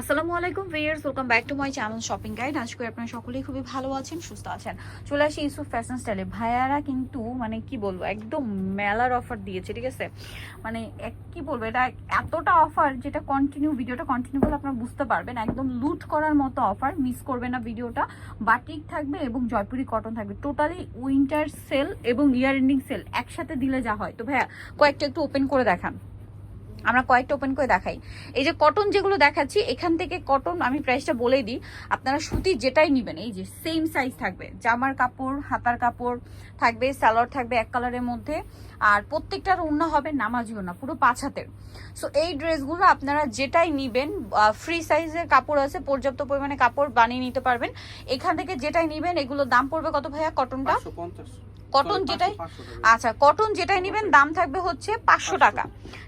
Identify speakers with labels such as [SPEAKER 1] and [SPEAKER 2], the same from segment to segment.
[SPEAKER 1] আসসালামু আলাইকুম viewers welcome back to my channel shopping guide. আজকে আপনারা সকলেই খুবই ভালো আছেন, সুস্থ আছেন। চলে আসি ইউসুফ ফ্যাশন স্টাইলে। ভাইয়ারা কিন্তু মানে কি বলব, একদম মেলার অফার দিয়েছে, ঠিক আছে? মানে এক, কি বলব, এটা এতটা অফার যেটা কন্টিনিউ ভিডিওটা কন্টিনিউ করলে আপনারা বুঝতে পারবেন। একদম লুট করার মতো অফার মিস করবে না ভিডিওটা। বাটিক থাকবে এবং জয়পুরি কটন থাকবে। টোটালি উইন্টার সেল এবং ইয়ার এন্ডিং সেল একসাথে দিলে যা হয়। তো ভাইয়া, কয়েকটা একটু ওপেন করে দেখান। আমরা কয়েকটা ওপেন করে দেখাই। এই যে কটন যেগুলো দেখাচ্ছি, এখান থেকে কটন আমি প্রাইসটা বলে দিই। আপনারা সুতি যেটাই নেবেন, এই যে সেম সাইজ থাকবে। জামার কাপড়, হাতার কাপড় থাকবে স্যালোয়ার থাকবে এক কালারের মধ্যে। আর প্রত্যেকটার ওড়না হবে নামাজি ওড়না, পুরো পাঁচ হাতের। সো এই ড্রেসগুলো আপনারা যেটাই নেবেন ফ্রি সাইজের কাপড় আছে, পর্যাপ্ত পরিমাণে কাপড় বানিয়ে নিতে পারবেন। এখান থেকে যেটাই নেবেন, এগুলোর দাম পড়বে কত ভাইয়া কটনটা কটন যেটাই আচ্ছা কটন যেটাই নেবেন দাম থাকবে হচ্ছে পাঁচশো টাকা।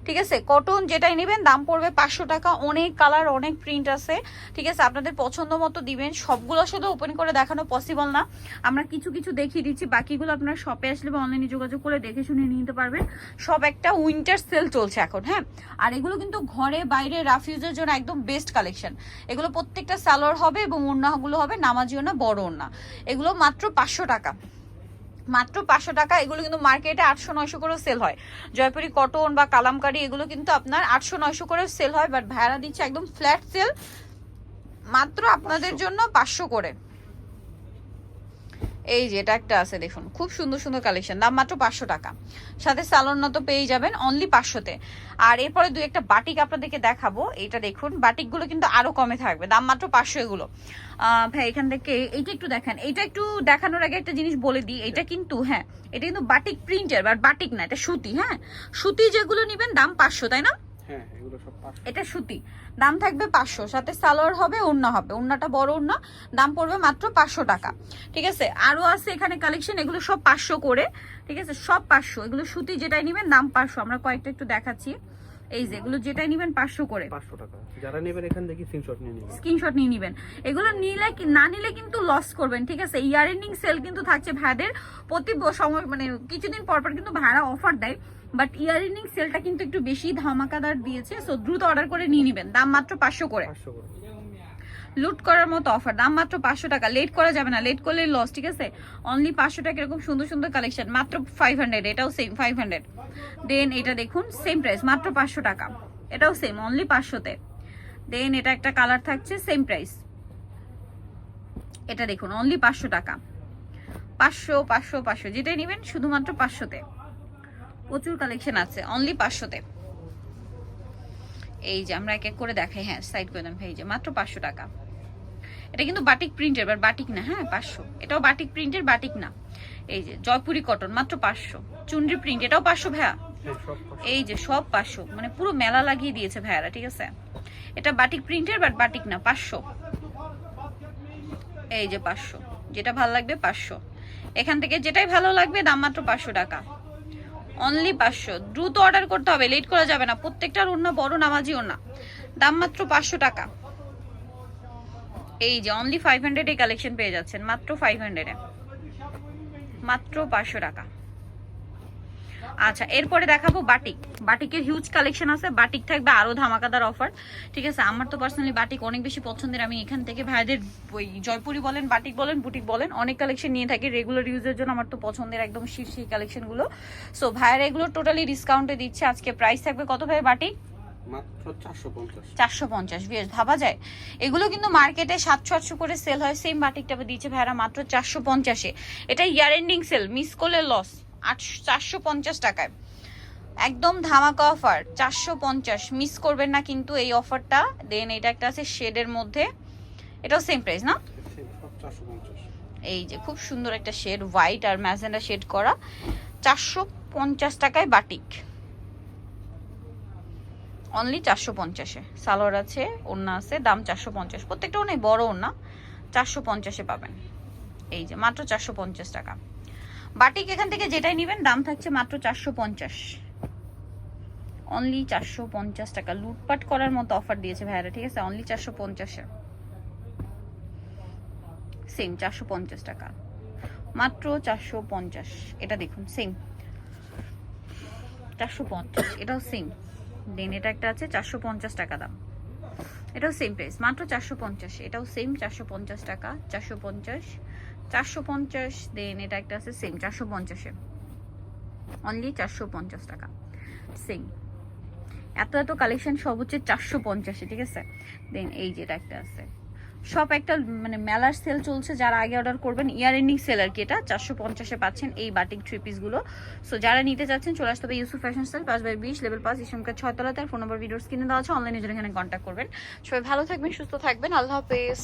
[SPEAKER 1] ঠিক আছে কটন যেটাই নেবেন দাম পড়বে পাঁচশো টাকা। অনেক কালার অনেক প্রিন্ট আছে। ঠিক আছে আপনাদের পছন্দ মতো দিবেন। সবগুলো আসলে ওপেন করে দেখানো পসিবল না। আমরা কিছু কিছু দেখিয়ে দিচ্ছি। বাকিগুলো আপনারা শপে আসলে বা অনলাইনে যোগাযোগ করে দেখে শুনে নিতে পারবেন। সব একটা উইন্টার সেল চলছে এখন হ্যাঁ? আর এগুলো কিন্তু ঘরে বাইরে রাফিউজের জন্য একদম বেস্ট কালেকশন এগুলো প্রত্যেকটা সালোয়ার হবে এবং ওড়নাগুলো হবে নামাজিও না বড় ওড়না এগুলো মাত্র পাঁচশো টাকা। মাত্র পাঁচশো টাকা এগুলো কিন্তু মার্কেটে আটশো নয়শো করেও সেল হয়। জয়পুরি কটন বা কালামকারি এগুলো কিন্তু আপনার আটশো নয়শো করেও সেল হয় বাট ভাড়া দিচ্ছে একদম ফ্ল্যাট সেল মাত্র আপনাদের জন্য পাঁচশো করে। এই যে, এটা একটা আছে, দেখুন, খুব সুন্দর সুন্দর কালেকশন দাম মাত্র পাঁচশো টাকা। সাথে সালোনা তো পেয়ে যাবেন অনলি পাঁচশোতে। আর এরপরে দুই একটা বাটিক আপনাদেরকে দেখাবো, এটা দেখুন বাটিকগুলো কিন্তু আরও কমে থাকবে, দাম মাত্র পাঁচশো এগুলো। ভাই, এখান থেকে এইটা একটু দেখান, এইটা একটু দেখানোর আগে একটা জিনিস বলে দিই, এটা কিন্তু হ্যাঁ এটা কিন্তু বাটিক প্রিন্টের বাট বাটিক না, এটা সুতি হ্যাঁ? সুতি যেগুলো নেবেন দাম পাঁচশো, তাই না?
[SPEAKER 2] হ্যাঁ
[SPEAKER 1] এটা সুতি। দাম থাকবে পাঁচশো, সাথে সালোয়ার হবে, ওড়না হবে। ওড়নাটা বড় ওড়না, দাম পড়বে মাত্র পাঁচশো টাকা। ঠিক আছে? আরও আছে এখানে কালেকশন এগুলো সব পাঁচশো করে। ঠিক আছে? সব পাঁচশো। এগুলো সুতি যেটাই নেবেন, দাম পাঁচশো। আমরা কয়েকটা একটু দেখাচ্ছি। এই যে এগুলো যেটাই নেবেন পাঁচশো করে।
[SPEAKER 2] পাঁচশো টাকা। যারা নেবেন এখান থেকে স্ক্রিনশট নিয়ে নেবেন।
[SPEAKER 1] স্ক্রিনশট নিয়ে নেবেন। এগুলো নিলে কি- না নিলে কিন্তু লস করবেন ঠিক আছে? ইয়ার এন্ডিং সেল কিন্তু থাকছে ভাইদের। প্রতি সময় মানে কিছুদিন পর পর কিন্তু ভাড়া অফার দেয়। বাট ইয়ার এন্ডিং সেলটা কিন্তু একটু বেশি ধামাকাদার দিয়েছে। সো দ্রুত অর্ডার করে নিয়ে নেবেন। দাম মাত্র পাঁচশো করে।
[SPEAKER 2] পাঁচশো করে।
[SPEAKER 1] লুট করার মতো অফার দাম মাত্র পাঁচশো টাকা। লেট করা যাবে না। লেট করলে লস ঠিক আছে? অনলি পাঁচশো টাকা এরকম সুন্দর সুন্দর কালেকশন মাত্র ফাইভ হান্ড্রেড এটাও সেম ফাইভ হান্ড্রেড দেন এটা দেখুন সেম প্রাইস মাত্র পাঁচশো টাকা। এটাও সেম অনলি পাঁচশোতে। দেন এটা একটা কালার থাকছে সেম প্রাইস এটা দেখুন অনলি পাঁচশো টাকা। পাঁচশো পাঁচশো পাঁচশো। যেটাই নেবেন, শুধুমাত্র পাঁচশোতে। প্রচুর কালেকশন আছে অনলি পাঁচশোতে। এই যে, আমরা এক এক করে দেখাই। হ্যাঁ সাইড করে দেন ভাই যে, মাত্র পাঁচশো টাকা। এটা কিন্তু বাটিক প্রিন্টের বাট বাটিক না হ্যাঁ পাঁচশো। এটাও বাটিক প্রিন্টের বাটিক না। এই যে জয়পুরি কটন মাত্র পাঁচশো। চুনরি প্রিন্ট এটাও পাঁচশো ভাইয়া? এই যে সব পাঁচশো। মানে পুরো মেলা লাগিয়ে দিয়েছে ভাইয়ারা ঠিক আছে? এটা বাটিক প্রিন্টের বাট বাটিক না পাঁচশো। এই যে পাঁচশো। যেটা ভালো লাগবে পাঁচশো। এখান থেকে যেটাই ভালো লাগবে দাম মাত্র পাঁচশো টাকা। অনলি পাঁচশো। দ্রুত অর্ডার করতে হবে লেট করা যাবে না। প্রত্যেকটার ওড়না বড় নামাজি ওড়না দাম মাত্র পাঁচশো টাকা। এই যে অনলি ফাইভ হান্ড্রেড কালেকশন পেয়ে যাচ্ছেন, মাত্র ফাইভ হান্ড্রেডে মাত্র পাঁচশো টাকা। আচ্ছা এরপরে দেখাবো বাটিক। বাটিকের হিউজ কালেকশন আছে। বাটিক থাকবে আরও ধামাকাদার অফার ঠিক আছে, আমার তো পার্সোনালি বাটিক অনেক বেশি পছন্দের। আমি এখান থেকে ভাইদের ওই জয়পুরি বলেন, বাটিক বলেন, বুটিক বলেন, অনেক কালেকশন নিয়ে থাকি। রেগুলার ইউজের জন্য আমার তো পছন্দের একদম শীর্ষ কালেকশনগুলো সো ভাইয়ের এগুলো টোটালি ডিসকাউন্টে দিচ্ছে। আজকে প্রাইস থাকবে কত ভাই বাটিক?
[SPEAKER 2] চারশো পঞ্চাশ।
[SPEAKER 1] বেশ ভাবা যায়। এগুলো কিন্তু মার্কেটে সাতশো আটশো করে সেল হয় সেম বাটিকটা দিচ্ছে ভাইরা মাত্র চারশো পঞ্চাশে। এটা ইয়ার এন্ডিং সেল মিস করলে লস আটশো চারশো পঞ্চাশ টাকায়। একদম ধামাকা অফার চারশো পঞ্চাশ। মিস করবেন না কিন্তু এই অফারটা দেন এটা একটা আছে শেডের মধ্যে। এটাও সেম প্রাইস না? এই যে খুব সুন্দর একটা শেড হোয়াইট আর ম্যাজেন্ডা শেড করা। চারশো পঞ্চাশ টাকায় বাটিক অনলি চারশো পঞ্চাশে সালোয়ার আছে, ওড়না আছে, দাম চারশো পঞ্চাশ। প্রত্যেকটা অনেক বড় ওড়না, চারশো পঞ্চাশে পাবেন। এই যে, মাত্র চারশো পঞ্চাশ টাকা। বাটিক এখান থেকে যেটাই নেবেন, দাম থাকছে মাত্র চারশো পঞ্চাশ। অনলি চারশো পঞ্চাশ টাকা। লুটপাট করার মতো অফার দিয়েছে ভাইয়ারা, ঠিক আছে? অনলি চারশো পঞ্চাশে সেম চারশো পঞ্চাশ টাকা। মাত্র চারশো পঞ্চাশ। এটা দেখুন সেম চারশো পঞ্চাশ, এটাও সেম দেন এটা একটা আছে চারশো পঞ্চাশ টাকা দাম। এটাও সেম প্রাইস মাত্র চারশো পঞ্চাশ, এটাও সেম চারশো পঞ্চাশ টাকা, চারশো পঞ্চাশ চারশো পঞ্চাশ, দেন এটা একটা আছে সেম চারশো পঞ্চাশে অনলি চারশো পঞ্চাশ টাকা সেম এত এত কালেকশন সব হচ্ছে চারশো পঞ্চাশে ঠিক আছে? দেন এই যেটা একটা আছে। সব একটা মানে মেলার সেল চলছে, যারা আগে অর্ডার করবেন ইয়ার এন্ডিং সেল আর কি এটা, চারশো পঞ্চাশে পাচ্ছেন এই বাটিক থ্রি পিসগুলো সো যারা নিতে চাচ্ছেন, চলে আসতে হবে ইউসুফ ফ্যাশন সেল পাঁচ বাই বিশ লেভেল পাঁচ ইসমকার ছয়তলা আর ফোন নম্বর ভিডিওস কিনে দেওয়া আছে অনলাইনে জন্য এখানে কন্ট্যাক্ট করবেন। সবাই ভালো থাকবেন, সুস্থ থাকবেন, আল্লাহ হাফেজ।